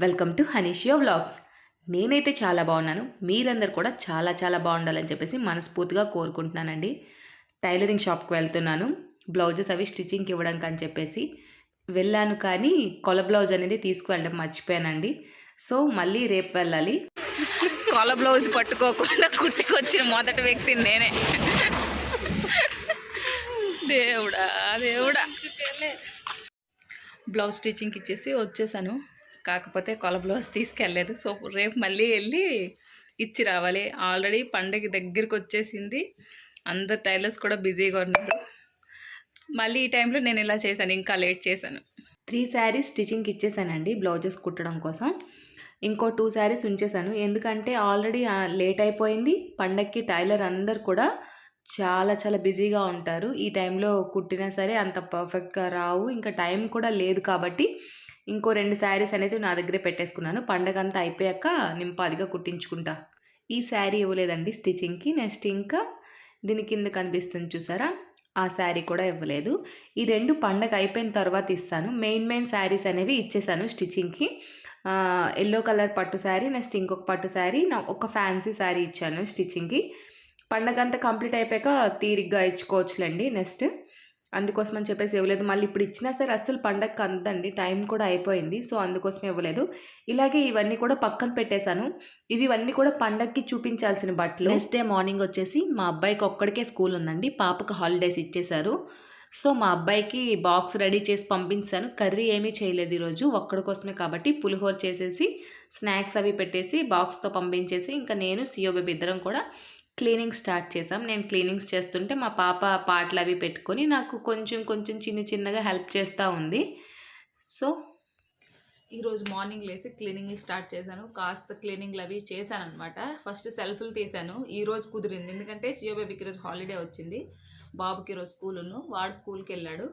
Welcome to హనీషియో vlogs. నేనైతే చాలా బాగున్నాను. మీరందరు కూడా చాలా చాలా బాగుండాలని చెప్పేసి మనస్ఫూర్తిగా కోరుకుంటున్నానండి. టైలరింగ్ షాప్కి వెళ్తున్నాను. బ్లౌజెస్ అవి స్టిచ్చింగ్కి ఇవ్వడానికి అని చెప్పేసి వెళ్ళాను కానీ కొల బ్లౌజ్ అనేది తీసుకువెళ్ళడం మర్చిపోయానండి. సో మళ్ళీ రేపు వెళ్ళాలి. కొల బ్లౌజ్ పట్టుకోకుండా కుట్టుకొచ్చిన మొదటి వ్యక్తి నేనే. దేవుడా దేవుడా. బ్లౌజ్ స్టిచ్చింగ్కి ఇచ్చేసి వచ్చేసాను. కాకపోతే కొల బ్లౌజ్ తీసుకెళ్ళలేదు. సో రేపు మళ్ళీ వెళ్ళి ఇచ్చి రావాలి. ఆల్రెడీ పండగ దగ్గరికి వచ్చేసింది. అందరు టైలర్స్ కూడా బిజీగా ఉన్నారు. మళ్ళీ ఈ టైంలో నేను ఇలా చేశాను. ఇంకా లేట్ చేశాను. త్రీ శారీస్ స్టిచ్చింగ్కి ఇచ్చేసానండి బ్లౌజెస్ కుట్టడం కోసం. ఇంకో టూ శారీస్ ఉంచేసాను ఎందుకంటే ఆల్రెడీ లేట్ అయిపోయింది. పండక్కి టైలర్ అందరు కూడా చాలా చాలా బిజీగా ఉంటారు. ఈ టైంలో కుట్టినా సరే అంత పర్ఫెక్ట్గా రావు. ఇంకా టైం కూడా లేదు కాబట్టి ఇంకో రెండు శారీస్ అనేది నా దగ్గరే పెట్టేసుకున్నాను. పండగ అంతా అయిపోయాక నింపాదిగా కుట్టించుకుంటా. ఈ శారీ ఇవ్వలేదండి స్టిచ్చింగ్కి. నెక్స్ట్ ఇంకా దీని కింద కనిపిస్తుంది చూసారా? ఆ శారీ కూడా ఇవ్వలేదు. ఈ రెండు పండగ అయిపోయిన తర్వాత ఇస్తాను. మెయిన్ మెయిన్ శారీస్ అనేవి ఇచ్చేసాను స్టిచ్చింగ్కి. ఎల్లో కలర్ పట్టు శారీ నెక్స్ట్ ఇంకొక పట్టు శారీ నా ఒక ఫ్యాన్సీ శారీ ఇచ్చాను స్టిచ్చింగ్కి. పండగ అంతా కంప్లీట్ అయిపోయాక తీరిగ్గా ఇచ్చుకోవచ్చులేండి నెక్స్ట్. అందుకోసం అని చెప్పేసి ఇవ్వలేదు. మళ్ళీ ఇప్పుడు ఇచ్చినా సరే అస్సలు పండగకి అందండి టైం కూడా అయిపోయింది. సో అందుకోసం ఇవ్వలేదు. ఇలాగే ఇవన్నీ కూడా పక్కన పెట్టేశాను. ఇవి ఇవన్నీ కూడా పండగకి చూపించాల్సిన బట్టలు. నెక్స్ట్ డే మార్నింగ్ వచ్చేసి మా అబ్బాయికి ఒక్కడికే స్కూల్ ఉందండి. పాపకు హాలిడేస్ ఇచ్చేశారు. సో మా అబ్బాయికి బాక్స్ రెడీ చేసి పంపించాను. కర్రీ ఏమీ చేయలేదు ఈరోజు. ఒక్కడి కోసమే కాబట్టి పులిహోర చేసేసి స్నాక్స్ అవి పెట్టేసి బాక్స్తో పంపించేసి ఇంకా నేను సియో బేబీ ఇద్దరం కూడా క్లీనింగ్ స్టార్ట్ చేసాం నేను క్లీనింగ్స్ చేస్తుంటే మా పాప పాటలు అవి పెట్టుకొని నాకు కొంచెం కొంచెం చిన్న చిన్నగా హెల్ప్ చేస్తూ ఉంది. సో ఈరోజు మార్నింగ్ లేసి క్లీనింగ్ స్టార్ట్ చేశాను. కాస్త క్లీనింగ్లు అవి చేశాను అనమాట ఫస్ట్ సెల్ఫ్లు తీశాను. ఈ రోజు కుదిరింది. ఎందుకంటే సియో బేబీకి ఈరోజు హాలిడే వచ్చింది. బాబుకి ఈరోజు స్కూలును వాడు స్కూల్కి వెళ్ళాడు.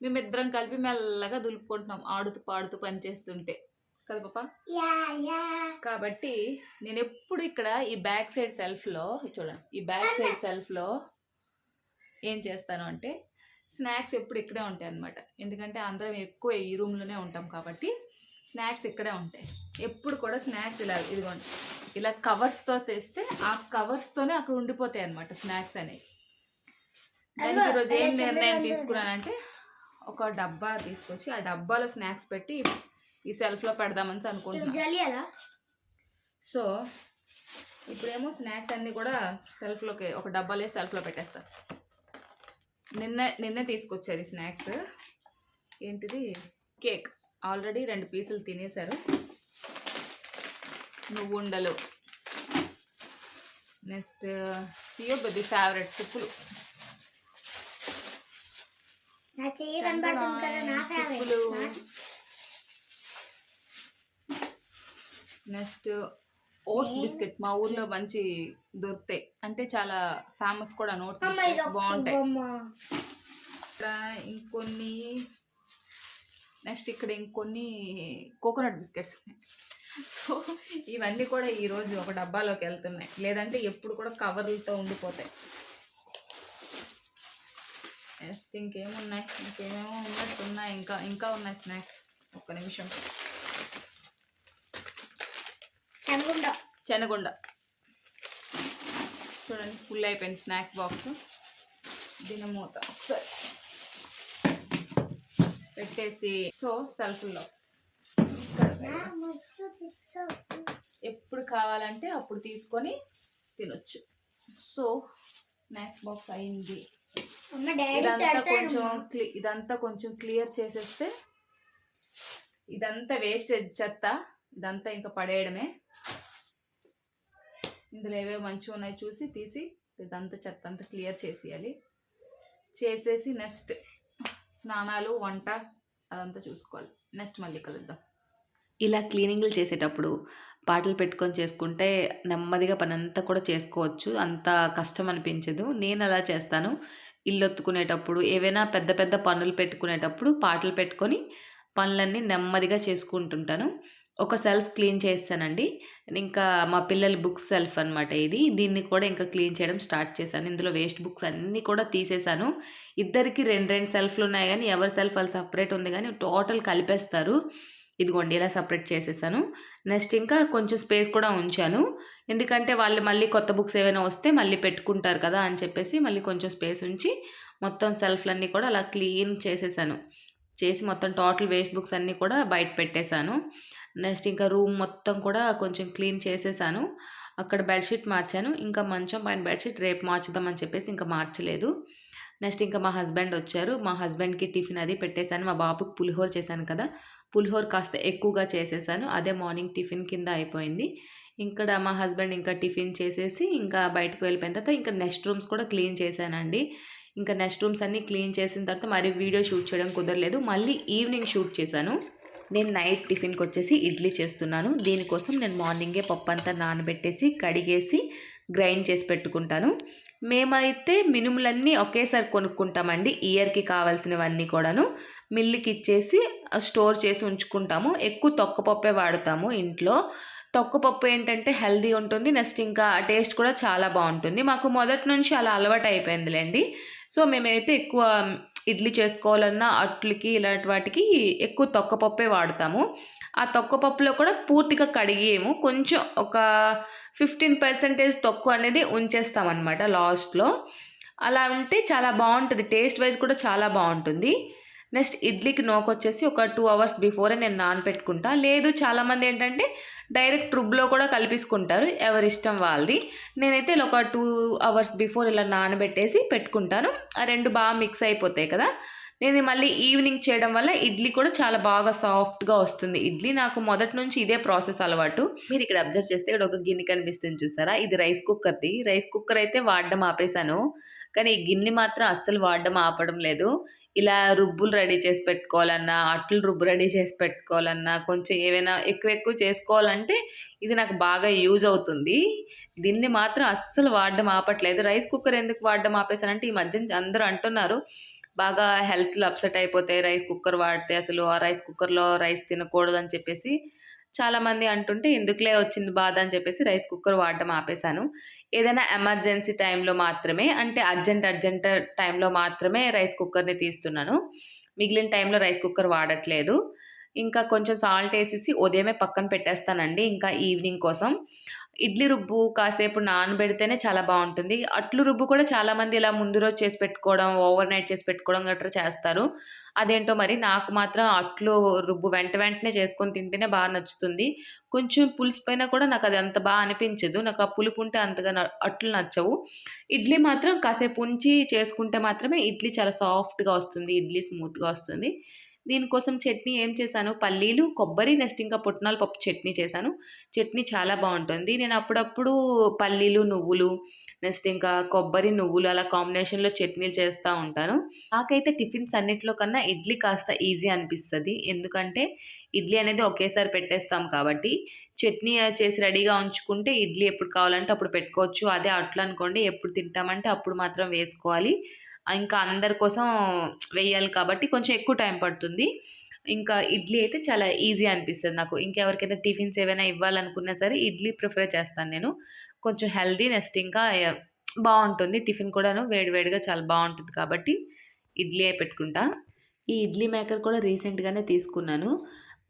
మేమిద్దరం కలిపి మెల్లగా దులుపుకుంటున్నాం. ఆడుతూ పాడుతూ పని చేస్తుంటే. కదా పాప? కాబట్టి నేను ఎప్పుడు ఇక్కడ ఈ బ్యాక్ సైడ్ సెల్ఫ్లో చూడండి ఈ బ్యాక్ సైడ్ సెల్ఫ్లో ఏం చేస్తాను అంటే స్నాక్స్ ఎప్పుడు ఇక్కడే ఉంటాయి అన్నమాట. ఎందుకంటే అందరం ఎక్కువ ఈ రూమ్లోనే ఉంటాం కాబట్టి స్నాక్స్ ఇక్కడే ఉంటాయి. ఎప్పుడు కూడా స్నాక్స్ ఇలా ఇదిగోండి ఇలా కవర్స్తో తెస్తే ఆ కవర్స్తోనే అక్కడ ఉండిపోతాయి అన్నమాట స్నాక్స్ అనేవి. దానికి ఈరోజు ఏం నిర్ణయం తీసుకున్నానంటే ఒక డబ్బా తీసుకొచ్చి ఆ డబ్బాలో స్నాక్స్ పెట్టి ఈ సెల్ఫ్లో పెడదామని అనుకుంటున్నాను సో ఇప్పుడేమో స్నాక్స్ అన్నీ కూడా సెల్ఫ్లోకి ఒక డబ్బాలో సెల్ఫ్లో పెట్టేస్తాను నిన్న నిన్నే తీసుకొచ్చారు ఈ స్నాక్స్. ఏంటిది? కేక్. ఆల్రెడీ రెండు పీసులు తినేశారు. నువ్వు ఉండలు. నెక్స్ట్ సియో బేబీ ఫేవరెట్ చిప్పులు నా చెయ్యి కనబడుతుంది కదా నా చిప్పులు ఫేవరెట్ నెక్స్ట్ ఓట్స్ బిస్కెట్ మా ఊర్లో మంచి దొరుకుతాయి. అంటే చాలా ఫేమస్ కూడా ఒక బాగుంటాయి. ఇంకొన్ని నెక్స్ట్ ఇక్కడ ఇంకొన్ని కోకోనట్ బిస్కెట్స్ ఉన్నాయి. సో ఇవన్నీ కూడా ఈరోజు ఒక డబ్బాలోకి వెళ్తున్నాయి. లేదంటే ఎప్పుడు కూడా కవర్లతో ఉండిపోతాయి. నెక్స్ట్ ఇంకేమున్నాయి? ఇంకేమేమో ఉన్నట్టు ఉన్నాయి ఇంకా ఇంకా ఉన్నాయి స్నాక్స్. ఒక్క నిమిషం. చెనగుండ. శనగుండ చూడండి ఫుల్ అయిపోయింది స్నాక్స్ బాక్స్ దీని మూత. ఒకసారి పెట్టేసి సో సెల్ఫ్లో ఎప్పుడు కావాలంటే అప్పుడు తీసుకొని తినొచ్చు. సో స్నాక్స్ బాక్స్ అయింది. ఇదంతా కొంచెం క్లి ఇదంతా కొంచెం క్లియర్ చేసేస్తే ఇదంతా వేస్టేజ్ చెత్త. ఇదంతా ఇంకా పడేయడమే. ఇందులో ఏవేవి మంచిగా ఉన్నాయో చూసి తీసి ఇదంతా చెత్త అంతా క్లియర్ చేసేయాలి. చేసేసి నెక్స్ట్ స్నానాలు వంట అదంతా చూసుకోవాలి. నెక్స్ట్ మళ్ళీ కలుద్దాం. ఇలా క్లీనింగ్లు చేసేటప్పుడు పాటలు పెట్టుకొని చేసుకుంటే నెమ్మదిగా పని అంతా కూడా చేసుకోవచ్చు. అంత కష్టం అనిపించదు. నేను అలా చేస్తాను. ఇల్లు ఒత్తుకునేటప్పుడు ఏవైనా పెద్ద పెద్ద పనులు పెట్టుకునేటప్పుడు పాటలు పెట్టుకొని పనులన్నీ నెమ్మదిగా చేసుకుంటుంటాను. ఒక సెల్ఫ్ క్లీన్ చేస్తానండి. ఇంకా మా పిల్లల బుక్స్ సెల్ఫ్ అనమాట ఇది. దీన్ని కూడా ఇంకా క్లీన్ చేయడం స్టార్ట్ చేశాను. ఇందులో వేస్ట్ బుక్స్ అన్నీ కూడా తీసేశాను. ఇద్దరికి రెండు రెండు సెల్ఫ్లు ఉన్నాయి కానీ ఎవరి సెల్ఫ్ వాళ్ళు సపరేట్ ఉంది కానీ టోటల్ కలిపేస్తారు. ఇదిగోండి ఇలా సపరేట్ చేసేసాను. నెక్స్ట్ ఇంకా కొంచెం స్పేస్ కూడా ఉంచాను. ఎందుకంటే వాళ్ళు మళ్ళీ కొత్త బుక్స్ ఏమైనా వస్తే మళ్ళీ పెట్టుకుంటారు కదా అని చెప్పేసి మళ్ళీ కొంచెం స్పేస్ ఉంచి మొత్తం సెల్ఫ్లన్నీ కూడా అలా క్లీన్ చేసేసాను. చేసి మొత్తం టోటల్ వేస్ట్ బుక్స్ అన్నీ కూడా బయట పెట్టేశాను. నెక్స్ట్ ఇంకా రూమ్ మొత్తం కూడా కొంచెం క్లీన్ చేసేసాను. అక్కడ బెడ్షీట్ మార్చాను. ఇంకా మంచం పైన బెడ్షీట్ రేపు మార్చుదామని చెప్పేసి ఇంకా మార్చలేదు. నెక్స్ట్ ఇంకా మా హస్బెండ్ వచ్చారు. మా హస్బెండ్కి టిఫిన్ అది పెట్టేశాను. మా బాబుకి పులిహోర చేశాను కదా. పులిహోర కాస్త ఎక్కువగా చేసేసాను. అదే మార్నింగ్ టిఫిన్ కింద అయిపోయింది. ఇక్కడ మా హస్బెండ్ ఇంకా టిఫిన్ చేసేసి ఇంకా బయటకు వెళ్ళిపోయిన తర్వాత ఇంకా నెక్స్ట్ రూమ్స్ కూడా క్లీన్ చేశానండి. ఇంకా నెక్స్ట్ రూమ్స్ అన్నీ క్లీన్ చేసిన తర్వాత మరి వీడియో షూట్ చేయడం కుదరలేదు. మళ్ళీ ఈవినింగ్ షూట్ చేశాను. నేను నైట్ టిఫిన్కి వచ్చేసి ఇడ్లీ చేస్తున్నాను. దీనికోసం నేను మార్నింగే పప్పు అంతా నానబెట్టేసి కడిగేసి గ్రైండ్ చేసి పెట్టుకుంటాను. మేమైతే మినుములన్నీ ఒకేసారి కొనుక్కుంటామండి. ఇయర్కి కావాల్సినవన్నీ కూడాను మిల్లుకి ఇచ్చేసి స్టోర్ చేసి ఉంచుకుంటాము. ఎక్కువ తొక్కపప్పే వాడతాము ఇంట్లో. తొక్కపప్పు ఏంటంటే హెల్దీ ఉంటుంది. నెక్స్ట్ ఇంకా టేస్ట్ కూడా చాలా బాగుంటుంది. మాకు మొదటి నుంచి అలా అలవాటు అయిపోయిందిలేండి సో మేమైతే ఎక్కువ ఇడ్లీ చేసుకోవాలన్నా అట్లకి ఇలాంటి వాటికి ఎక్కువ తొక్కపప్పే వాడతాము. ఆ తొక్కపప్పులో కూడా పూర్తిగా కడిగేము. కొంచెం ఒక ఫిఫ్టీన్ పర్సెంటేజ్ తొక్కు అనేది ఉంచేస్తామన్నమాట లాస్ట్లో. అలా ఉంటే చాలా బాగుంటుంది. టేస్ట్ వైజ్ కూడా చాలా బాగుంటుంది. నెక్స్ట్ ఇడ్లీకి నోకొచ్చేసి ఒక టూ అవర్స్ బిఫోరే నేను నానపెట్టుకుంటా. లేదు చాలామంది ఏంటంటే డైరెక్ట్ రుబ్లో కూడా కలిపేసుకుంటారు ఎవరి ఇష్టం వాళ్ళది. నేనైతే ఇలా ఒక టూ అవర్స్ బిఫోర్ ఇలా నానబెట్టేసి పెట్టుకుంటాను. ఆ రెండు బాగా మిక్స్ అయిపోతాయి కదా. నేను మళ్ళీ ఈవినింగ్ చేయడం వల్ల ఇడ్లీ కూడా చాలా బాగా సాఫ్ట్గా వస్తుంది. ఇడ్లీ నాకు మొదటి నుంచి ఇదే ప్రాసెస్ అలవాటు. మీరు ఇక్కడ అబ్జర్వ్ చేస్తే ఇక్కడ ఒక గిన్నె కనిపిస్తుంది చూసారా? ఇది రైస్ కుక్కర్ది. రైస్ కుక్కర్ అయితే వాడడం ఆపేశాను. కానీ ఈ గిన్నె మాత్రం అస్సలు వాడడం ఆపడం లేదు. ఇలా రుబ్బులు రెడీ చేసి పెట్టుకోవాలన్నా అట్లు రుబ్బు రెడీ చేసి పెట్టుకోవాలన్నా కొంచెం ఏవైనా ఎక్కువ ఎక్కువ చేసుకోవాలంటే ఇది నాకు బాగా యూజ్ అవుతుంది. దీన్ని మాత్రం అస్సలు వాడడం ఆపట్లేదు. రైస్ కుక్కర్ ఎందుకు వాడడం ఆపేసానంటే ఈ మధ్య అందరూ అంటున్నారు బాగా హెల్త్లు అప్సెట్ అయిపోతాయి రైస్ కుక్కర్ వాడితే అసలు ఆ రైస్ కుక్కర్లో రైస్ తినకూడదు అని చెప్పేసి. చాలామంది అంటుంటే ఎందుకులే వచ్చింది బాధ? అని చెప్పేసి రైస్ కుక్కర్ వాడడం ఆపేశాను. ఏదైనా ఎమర్జెన్సీ టైంలో మాత్రమే అంటే అర్జెంట్ అర్జెంట్ టైంలో మాత్రమే రైస్ కుక్కర్ని తీస్తున్నాను. మిగిలిన టైంలో రైస్ కుక్కర్ వాడట్లేదు. ఇంకా కొంచెం సాల్ట్ వేసేసి ఉదయమే పక్కన పెట్టేస్తానండి ఇంకా ఈవినింగ్ కోసం. ఇడ్లీ రుబ్బు కాసేపు నానబెడితేనే చాలా బాగుంటుంది. అట్లు రుబ్బు కూడా చాలామంది ఇలా ముందు రోజు చేసి పెట్టుకోవడం ఓవర్ నైట్ చేసి పెట్టుకోవడం గట్రా చేస్తారు. అదేంటో మరి నాకు మాత్రం అట్లు రుబ్బు వెంట వెంటనే చేసుకొని తింటేనే బాగా నచ్చుతుంది. కొంచెం పులుసు పైన కూడా నాకు అది అంత బాగా అనిపించదు. నాకు ఆ పులుపు ఉంటే అంతగా అట్లు నచ్చవు. ఇడ్లీ మాత్రం కాసేపు ఉంచి చేసుకుంటే మాత్రమే ఇడ్లీ చాలా సాఫ్ట్గా వస్తుంది ఇడ్లీ స్మూత్గా వస్తుంది. దీనికోసం చట్నీ ఏం చేశాను? పల్లీలు కొబ్బరి నెక్స్ట్ ఇంకా పుట్నాల పప్పు చట్నీ చేశాను. చట్నీ చాలా బాగుంటుంది. నేను అప్పుడప్పుడు పల్లీలు నువ్వులు నెక్స్ట్ ఇంకా కొబ్బరి నువ్వులు అలా కాంబినేషన్లో చట్నీలు చేస్తూ ఉంటాను. నాకైతే టిఫిన్స్ అన్నిట్లో కన్నా ఇడ్లీ కాస్త ఈజీ అనిపిస్తుంది. ఎందుకంటే ఇడ్లీ అనేది ఒకేసారి పెట్టేస్తాం కాబట్టి. చట్నీ చేసి రెడీగా ఉంచుకుంటే ఇడ్లీ ఎప్పుడు కావాలంటే అప్పుడు పెట్టుకోవచ్చు. అదే అట్లా అనుకోండి ఎప్పుడు తింటామంటే అప్పుడు మాత్రం వేసుకోవాలి. ఇంకా అందరి కోసం వేయాలి కాబట్టి కొంచెం ఎక్కువ టైం పడుతుంది. ఇంకా ఇడ్లీ అయితే చాలా ఈజీ అనిపిస్తుంది నాకు. ఇంకెవరికైనా టిఫిన్స్ ఏవైనా ఇవ్వాలనుకున్నా సరే ఇడ్లీ ప్రిఫర్ చేస్తాను నేను. కొంచెం హెల్దీ నెక్స్ట్ ఇంకా బాగుంటుంది. టిఫిన్ కూడాను వేడివేడిగా చాలా బాగుంటుంది కాబట్టి ఇడ్లీ పెట్టుకుంటా. ఈ ఇడ్లీ మేకర్ కూడా రీసెంట్గానే తీసుకున్నాను.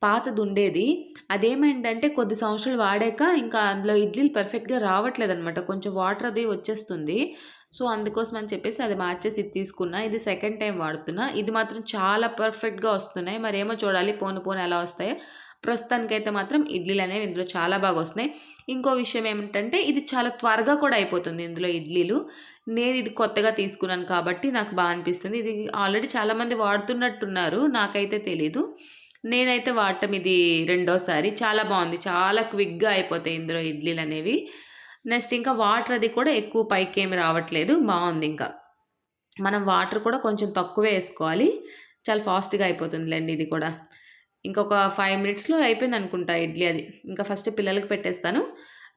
పాతది ఉండేది. అదేమైందంటే కొద్ది సంవత్సరాలు వాడాక ఇంకా అందులో ఇడ్లీలు పర్ఫెక్ట్గా రావట్లేదు అనమాట కొంచెం వాటర్ అది వచ్చేస్తుంది. సో అందుకోసం అని చెప్పేసి అది మార్చేసి ఇది తీసుకున్నా. ఇది సెకండ్ టైం వాడుతున్నా. ఇది మాత్రం చాలా పర్ఫెక్ట్గా వస్తున్నాయి. మరి ఏమో చూడాలి. పోను పోను ఎలా వస్తాయో. ప్రస్తుతానికైతే మాత్రం ఇడ్లీలు అనేవి ఇందులో చాలా బాగా వస్తున్నాయి. ఇంకో విషయం ఏమిటంటే ఇది చాలా త్వరగా కూడా అయిపోతుంది ఇందులో ఇడ్లీలు. నేను ఇది కొత్తగా తీసుకున్నాను కాబట్టి నాకు బాగా అనిపిస్తుంది. ఇది ఆల్రెడీ చాలామంది వాడుతున్నట్టున్నారు. నాకైతే తెలీదు. నేనైతే వాడటం ఇది రెండోసారి. చాలా బాగుంది. చాలా క్విక్గా అయిపోతాయి ఇందులో ఇడ్లీలు అనేవి. నెక్స్ట్ ఇంకా వాటర్ అది కూడా ఎక్కువ పైకి ఏమి రావట్లేదు. బాగుంది ఇంకా. మనం వాటర్ కూడా కొంచెం తక్కువే వేసుకోవాలి. చాలా ఫాస్ట్గా అయిపోతుందిలేండి ఇది కూడా. ఇంకొక ఫైవ్ మినిట్స్లో అయిపోయింది అనుకుంటా ఇడ్లీ అది. ఇంకా ఫస్ట్ పిల్లలకి పెట్టేస్తాను.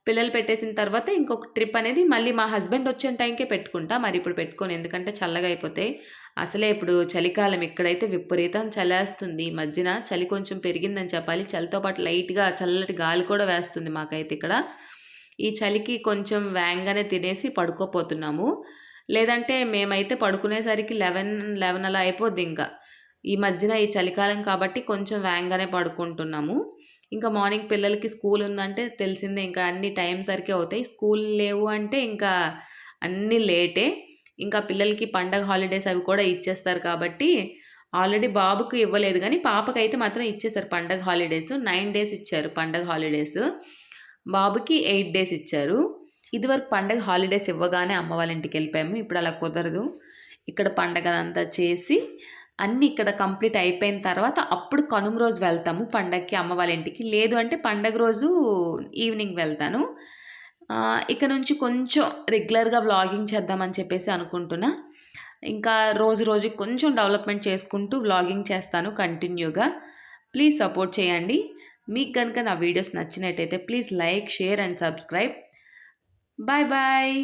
పిల్లలు పెట్టేసిన తర్వాత ఇంకొక ట్రిప్ అనేది మళ్ళీ మా హస్బెండ్ వచ్చే టైంకే పెట్టుకుంటా. మరి ఇప్పుడు పెట్టుకోను. ఎందుకంటే చల్లగా అయిపోతాయి అసలే ఇప్పుడు చలికాలం ఇక్కడైతే విపరీతం చలేస్తుంది. ఈ మధ్యన చలి కొంచెం పెరిగిందని చెప్పాలి. చలితో పాటు లైట్గా చల్లటి గాలి కూడా వేస్తుంది మాకైతే ఇక్కడ. ఈ చలికి కొంచెం వేగంగానే తినేసి పడుకోపోతున్నాము. లేదంటే మేమైతే పడుకునేసరికి లెవెన్ లెవెన్ అలా అయిపోద్ది ఇంకా. ఈ మధ్యన ఈ చలికాలం కాబట్టి కొంచెం వేంగానే పడుకుంటున్నాము. ఇంకా మార్నింగ్ పిల్లలకి స్కూల్ ఉందంటే తెలిసిందే ఇంకా అన్ని టైం సరికే అవుతాయి. స్కూల్ లేవు అంటే ఇంకా అన్నీ లేటే. ఇంకా పిల్లలకి పండగ హాలిడేస్ అవి కూడా ఇచ్చేస్తారు కాబట్టి ఆల్రెడీ బాబుకు ఇవ్వలేదు కానీ పాపకైతే మాత్రం ఇచ్చేసారు పండగ హాలిడేస్. నైన్ డేస్ ఇచ్చారు పండగ హాలిడేస్. బాబుకి ఎయిట్ డేస్ ఇచ్చారు. ఇదివరకు పండగ హాలిడేస్ ఇవ్వగానే అమ్మ వాళ్ళ ఇంటికి వెళ్ళిపోయాము. ఇప్పుడు అలా కుదరదు. ఇక్కడ పండగ అంతా చేసి అన్నీ ఇక్కడ కంప్లీట్ అయిపోయిన తర్వాత అప్పుడు కనుమ రోజు వెళ్తాము పండగకి అమ్మ వాళ్ళ ఇంటికి. లేదు అంటే పండగ రోజు ఈవినింగ్ వెళ్తాను. ఇక్కడ ఇక నుంచి కొంచెం రెగ్యులర్గా వ్లాగింగ్ చేద్దామని చెప్పేసి అనుకుంటున్నా. ఇంకా రోజు రోజు కొంచెం డెవలప్మెంట్ చేసుకుంటూ వ్లాగింగ్ చేస్తాను కంటిన్యూగా. ప్లీజ్ సపోర్ట్ చేయండి. మీకు కనుక నా వీడియోస్ నచ్చినట్టయితే please like share and subscribe. Bye bye.